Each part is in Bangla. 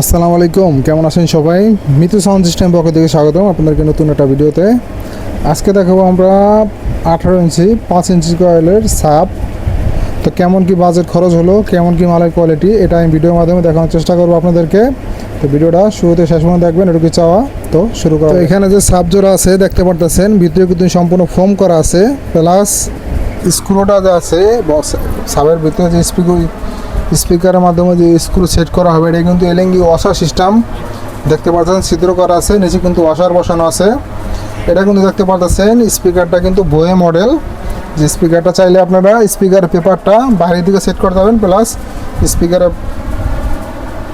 আসসালামু আলাইকুম কেমন আছেন সবাই? মিতু সাউন্ড সিস্টেম পক্ষ থেকে স্বাগতম আপনাদেরকে নতুন একটা ভিডিওতে। আজকে দেখাবো আমরা আঠারো ইঞ্চি পাঁচ ইঞ্চি কয়েলের সাপ তো কেমন কি বাজেট খরচ হলো কেমন কি মালের কোয়ালিটি এটা আমি ভিডিওর মাধ্যমে দেখানোর চেষ্টা করব আপনাদেরকে। তো ভিডিওটা শুরুতে শেষ পর্যন্ত দেখবেন এটুকু চাওয়া। তো শুরু করা এখানে যে সাপ জোড়া আছে দেখতে পারতেছেন ভিতরে কিন্তু সম্পূর্ণ ফোম করা আছে। প্লাস স্ক্রুটা যে আছে বক্স সাবের ভিতরে যে স্পিকার স্পিকারের মাধ্যমে যে স্ক্রু সেট করা হবে এটা কিন্তু এলেঙ্গি ওয়াশার সিস্টেম। দেখতে পাচ্ছেন, ছিদ্র করা আছে, নিচে কিন্তু ওয়াশার বসানো আছে। এটা কিন্তু দেখতে পাচ্ছেন, স্পিকারটা কিন্তু বয়ে মডেল। যে স্পিকারটা চাইলে আপনারা স্পিকার পেপারটা বাইরের দিকে সেট করতে পারবেন প্লাস স্পিকারের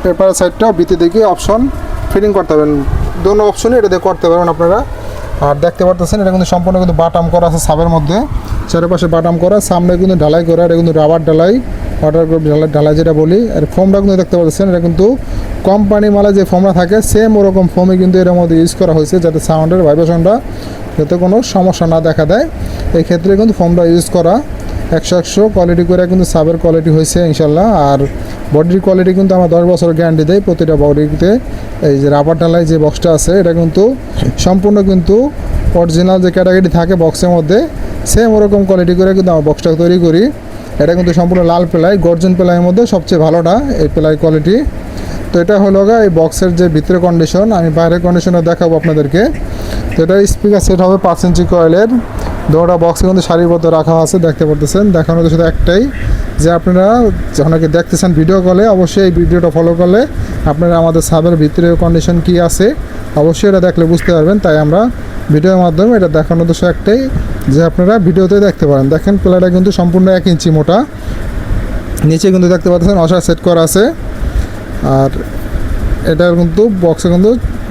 পেপার সাইডটা ভিতর দিকে অপশন ফিটিং করতে পারবেন দোনো অপশনই এটা দিয়ে করতে পারবেন আপনারা। আর দেখতে পারতেছেন এটা কিন্তু সম্পূর্ণ কিন্তু বাটাম করা আছে সাবের মধ্যে। চারপাশে বাটাম করা, সামনে কিন্তু ঢালাই করা, এটা কিন্তু রাবার ঢালাই। ওয়াটার গ্রুপ ঢালাই যেটা বলি আর ফোমটা কিন্তু দেখতে পাচ্ছেন, এটা কিন্তু কোম্পানি মালে যে ফোমটা থাকে সেম ওরকম ফোমই কিন্তু এর মধ্যে ইউজ করা হয়েছে, যাতে সাউন্ডের ভাইব্রেশনটা যাতে কোনো সমস্যা না দেখা দেয়। এই ক্ষেত্রে কিন্তু ফোমটা ইউজ করা, একশো একশো কোয়ালিটি করে কিন্তু সাবের কোয়ালিটি হয়েছে, ইনশাল্লাহ। আর বডির কোয়ালিটি কিন্তু আমার দশ বছর গ্যারান্টি দেয় প্রতিটা বডিতে এই যে রাবার ঢালাই যে বক্সটা আছে, এটা কিন্তু সম্পূর্ণ কিন্তু অরিজিনাল যে ক্যাটাগরি থাকে বক্সের মধ্যে সেম ওরকম কোয়ালিটি করে কিন্তু আমার বক্সটা তৈরি করি। এটা কিন্তু সম্পূর্ণ লাল প্লাই গর্জন প্লাইয়ের মধ্যে সবচেয়ে ভালোটা এই প্লাই কোয়ালিটি তো এটা হলো গা এই বক্সের যে ভিতরে কন্ডিশন আমি বাইরের কন্ডিশনে দেখাবো আপনাদেরকে। তো এটা স্পিকার সেট হবে পাঁচ ইঞ্চি কয়েলের দুটা বক্সে কিন্তু সারিবদ্ধ রাখা আছে, দেখতে পারতেছেন। দেখানোর শুধু একটাই, যে আপনারা অনেকে দেখতেছেন ভিডিও কলে অবশ্যই এই ভিডিওটা ফলো করলে আপনারা আমাদের সাবের ভিতরে কন্ডিশন কি আছে, অবশ্যই এটা দেখলে বুঝতে পারবেন। তাই আমরা ভিডিওর মাধ্যমে এটা দেখানোর দোষ একটাই। যে আপনারা ভিডিওতে দেখতে পারেন। দেখেন প্লেটা কিন্তু সম্পূর্ণ এক ইঞ্চি মোটা। নিচে কিন্তু দেখতে পাচ্ছেন অসার সেট করা আছে। আর এটার কিন্তু বক্সে কিন্তু,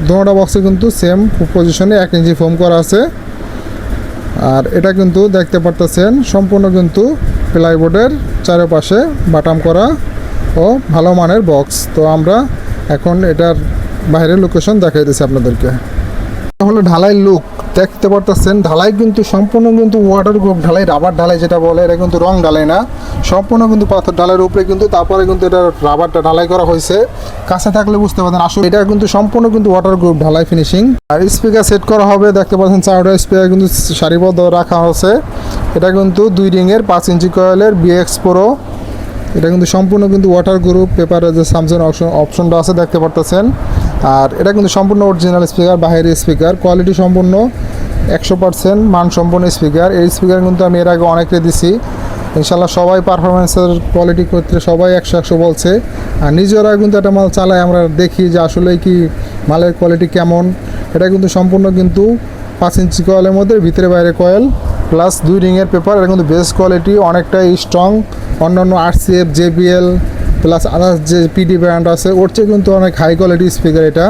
দুটা বক্সে কিন্তু সেম পজিশনে এক ইঞ্চি ফোম করা আছে। আর এটা কিন্তু দেখতে পারতেছেন, সম্পূর্ণ কিন্তু প্লাইবোর্ডের চারপাশে বাটাম করা ও ভালো মানের বক্স তো আমরা এখন এটার বাইরের লোকেশন দেখাইতেছি আপনাদেরকে। এটা হলো ঢালাই লুক। দেখতে পারতেছেন, ঢালাই কিন্তু সম্পূর্ণ কিন্তু ওয়াটার গ্রুপ ঢালাই রাবার ঢালাই যেটা বলে, এটা কিন্তু রং ঢালাই না। সম্পূর্ণ কিন্তু পাথর ঢালাইয়ের উপরে কিন্তু তারপরে কিন্তু এটা রাবারটা ঢালাই করা হয়েছে। কাছে থাকলে বুঝতে পারবেন আসলে এটা কিন্তু সম্পূর্ণ কিন্তু ওয়াটার গ্রুপ ঢালাই ফিনিশিং আর স্পিকার সেট করা হবে, দেখতে পাচ্ছেন চারটা স্পিকার কিন্তু সারিবদ্ধ রাখা হয়েছে এটা কিন্তু দুই রিংয়ের পাঁচ ইঞ্চি কয়েলের বিএক্স প্রো এটা কিন্তু সম্পূর্ণ কিন্তু ওয়াটার গ্রুপ পেপারের যে স্যামসাং অপশন অপশনটা আছে, দেখতে পারতেছেন। আর এটা কিন্তু সম্পূর্ণ অরিজিনাল স্পিকার বাইরের স্পিকার কোয়ালিটি সম্পূর্ণ, একশো পার্সেন্ট মানসম্পন্ন স্পিকার এই স্পিকার কিন্তু আমি এর আগে অনেককে দিছি। ইনশাল্লাহ সবাই পারফরমেন্সের কোয়ালিটি ক্ষেত্রে সবাই একশো একশো বলছে। আর নিজেরা কিন্তু একটা মাল চালায়, আমরা দেখি যে আসলে কি মালের কোয়ালিটি কেমন। এটা কিন্তু সম্পূর্ণ কিন্তু পাঁচ ইঞ্চি কয়েলের মধ্যে, ভিতরে বাইরে কয়েল প্লাস দুই রিংয়ের পেপার এটা কিন্তু বেস্ট কোয়ালিটি অনেকটাই স্ট্রং অন্যান্য আরসিএফ জেবিএল প্লাস আদার্স যে পিডি ব্র্যান্ড আছে, ওর চেয়ে কিন্তু অনেক হাই কোয়ালিটি স্পিকার এটা।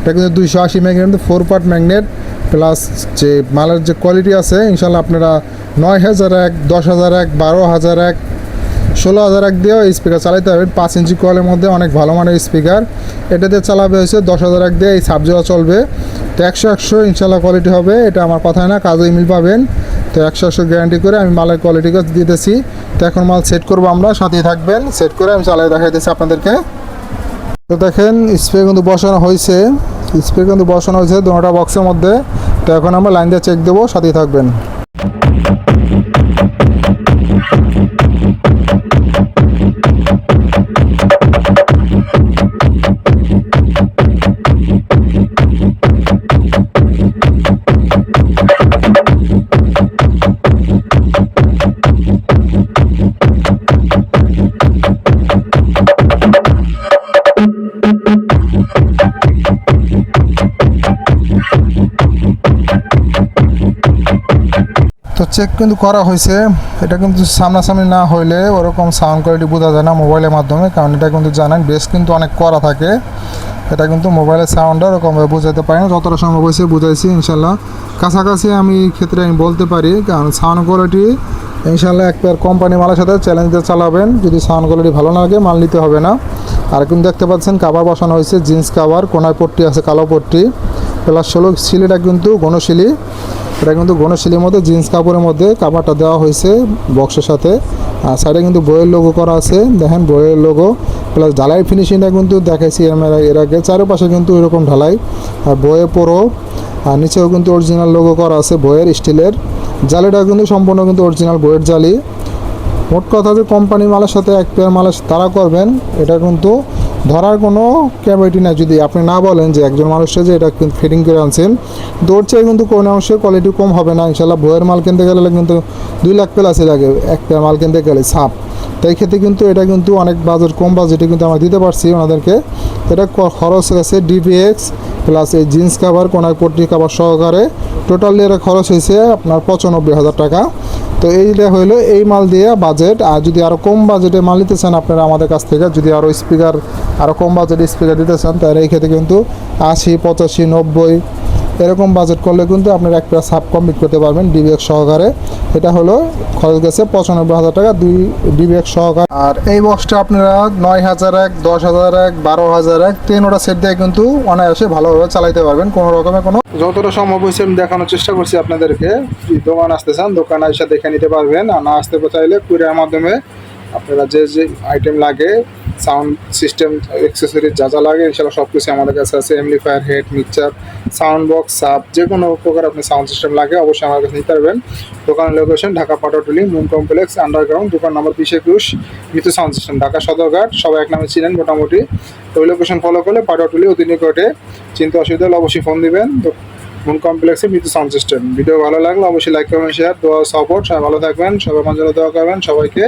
এটা কিন্তু দুইশো আশি magnet four part magnet plus যে মালের যে কোয়ালিটি আছে, ইনশাল্লাহ আপনারা নয় হাজার এক, দশ হাজার এক, বারো হাজার এক, ষোলো হাজার এক দিয়েও স্পিকার চালাতে হবে পাঁচ ইঞ্চি কয়েলের মধ্যে অনেক ভালো মানের স্পিকার এটা দিয়ে চালাবে হয়েছে দশ হাজার এক দিয়ে এই সাবজেক্ট চলবে। তো একশো একশো ইনশাল্লাহ কোয়ালিটি হবে, এটা আমার কথায় না কাজে মিল পাবেন। তো একশো একশো গ্যারান্টি করে আমি মালের কোয়ালিটি দিতেছি। তো এখন মাল সেট করব আমরা, সাথেই থাকবেন সেট করে আমি চালাই দেখাইতেছি আপনাদেরকে। তো দেখেন স্প্রে কিন্তু বসানো হয়েছে। স্প্রে কিন্তু বসানো হয়েছে দুটা বক্সের মধ্যে। তো এখন আমরা লাইন দিয়ে চেক দেবো, সাথেই থাকবেন। চেক কিন্তু করা হয়েছে। এটা কিন্তু সামনাসামনি না হইলে ওরকম সাউন্ড কোয়ালিটি বোঝা যায় না মোবাইলের মাধ্যমে, কারণ এটা কিন্তু জানেন বেস কিন্তু অনেক করা থাকে। এটা কিন্তু মোবাইলের সাউন্ডটা ওরকমভাবে বোঝাতে পারি না, যতটা সম্ভব হয়েছে বুঝাইছি ইনশাল্লাহ কাছাকাছি আমি ক্ষেত্রে আমি বলতে পারি, কারণ সাউন্ড কোয়ালিটি ইনশাল্লাহ একবার কোম্পানি মালের সাথে চ্যালেঞ্জ চালাবেন। যদি সাউন্ড কোয়ালিটি ভালো না লাগে, মাল নিতে হবে না। আর কিন্তু দেখতে পাচ্ছেন কাভার বসানো হয়েছে জিন্স কাভার কোনায় পট্টি আছে, কালো পট্টি। প্লাস ষোলো সিলিটা কিন্তু গণশিলি এটা কিন্তু গণশিলির মধ্যে, জিন্স কাপড়ের মধ্যে কাভারটা দেওয়া হয়েছে বক্সের সাথে। আর সাইডে কিন্তু বইয়ের লোগো করা আছে। দেখেন বইয়ের লোগো প্লাস ঢালাই ফিনিশিংটা কিন্তু দেখাইছি আমরা এর আগে। চারপাশে কিন্তু এরকম ঢালাই। আর বইয়ে পুরো আর নিচেও কিন্তু অরিজিনাল লোগো করা আছে বইয়ের স্টিলের। জালিটা কিন্তু সম্পূর্ণ কিন্তু অরিজিনাল বইয়ের জালি। মোট কথা যে কোম্পানি মালের সাথে এক পেয়ার মালের তারা করবেন, এটা কিন্তু ধরার কোনো ক্যাপাবিলিটি নাই। যদি আপনি না বলেন যে একজন মানুষের যে এটা ফিটিং করে আনছেন, দৌড় কিন্তু কোনো অংশে কোয়ালিটি কম হবে না। ইনশাল্লাহ বইয়ের মাল কিনতে গেলে কিন্তু দুই লাখ প্লাসই লাগে এক পেয়ার মাল কিনতে গেলে সাপ তাই ক্ষেত্রে কিন্তু এটা কিন্তু অনেক বাজেট কম বাজেটে কিন্তু আমরা দিতে পারছি ওনাদেরকে। এটা খরচ আছে ডিপিএক্স প্লাস এই জিন্স কাভার কোনায় পট্টি কাভার সহকারে। টোটালি এটা খরচ হয়েছে আপনার পঁচানব্বই হাজার টাকা। তো এইটা হইল, এই মাল দিয়ে বাজেট আর যদি আরও কম বাজেটে মাল নিতে চান আপনারা আমাদের কাছ থেকে, যদি আরও স্পিকার আরও কম বাজেটে স্পিকার দিতে চান তাহলে এই ক্ষেত্রে কিন্তু আশি, পঁচাশি, নব্বই এরকম বাজেট করলে কিন্তু আপনারা একটা সাব কমপ্লিট করতে পারবেন ডিবিএক্স সহকারে। এটা হলো খরচ গেছে পঁচানব্বই হাজার টাকা, দুই ডিবিএক্স সহকারে। আর এই বক্সটা আপনারা নয় হাজার এক, দশ হাজার এক, বারো হাজার এক, তিন ওটা সেট দিয়ে কিন্তু অনায়াসে ভালোভাবে চালাইতে পারবেন, কোনো রকমের কোনো যতটা সম্ভব হয়েছে আমি দেখানোর চেষ্টা করছি আপনাদেরকে। দোকান আসতে চান, দোকান এসে দেখে নিতে পারবেন। আর না আসতে চাইলে কুরিয়ার মাধ্যমে আপনারা যে যে আইটেম লাগে সাউন্ড সিস্টেম অ্যাক্সেসরিজ যা যা লাগে, ইনশাল্লাহ সব কিছু আমাদের কাছে আছে। Amplifier head mixture sound box sub যে কোনো প্রকার আপনি সাউন্ড সিস্টেম লাগে, অবশ্যই আমার কাছে নিতে পারবেন। দোকানের location Dhaka Patatuli moon complex underground দোকান নম্বর বিশ একুশ, মিতু সাউন্ড সিস্টেম ঢাকা সদরঘাট। সবাই এক নামে চিনেন মোটামুটি। তো ওই লোকেশন ফলো করলে পাটাটুলি অতি নিকটে। চিন্তা অসুবিধা হলে অবশ্যই ফোন দিবেন। তো মুন কমপ্লেক্সে মিতু সাউন্ড সিস্টেম ভিডিও ভালো লাগলে অবশ্যই লাইক করবেন শেয়ার দোয়া সাপোর্ট সবাই ভালো থাকবেন সবাই মঞ্জুর দোয়া করবেন সবাইকে।